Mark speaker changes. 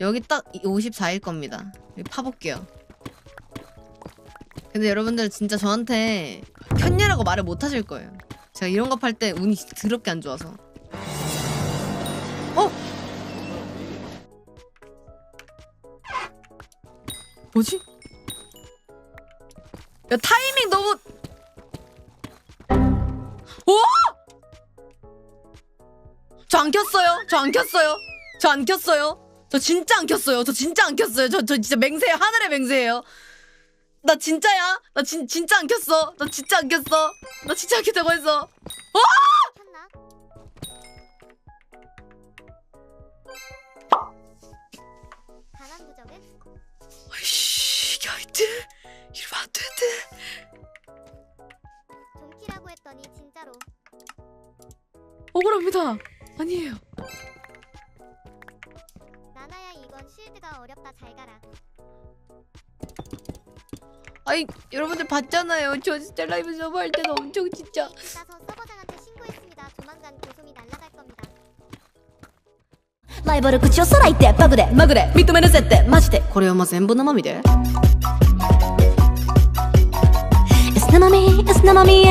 Speaker 1: 여기 딱 54일 겁니다. 여기 파볼게요. 근데 여러분들 진짜 저한테 편리라고 말을 못 하실 거예요. 제가 이런 거 팔 때 운이 더럽게 안 좋아서. 어? 뭐지? 야 타이밍 너무 오! 저 안 켰어요. 저 안 켰어요. 저 안 켰어요. 저 진짜 안 켰어요. 저 진짜 안 켰어요. 저, 저 진짜 맹세, 하늘의 맹세예요. 나 진짜야. 나 진, 진짜 안 켰어. 나 진짜 안 켰어. 나 진짜 안 켰다고 했어.
Speaker 2: 부적은
Speaker 1: 아이씨, 야 이들. 이러면 안 되는데.
Speaker 2: 종키라고 했더니 진짜로
Speaker 1: 억울합니다. 아니에요.
Speaker 2: 이건 쉴드가 어렵다 잘 가라
Speaker 1: 아이, 여러분들 봤잖아요. 저 진짜 라이브 서버 할 때는 엄청 진짜.
Speaker 2: 게임 따서 서버장한테 신고했습니다 조만간 고소미 날라갈 겁니다
Speaker 3: ライバル口をそらいてバグでマグで認めるぜってマジで
Speaker 1: これはま全部生身で
Speaker 3: It's 生身 It's 生身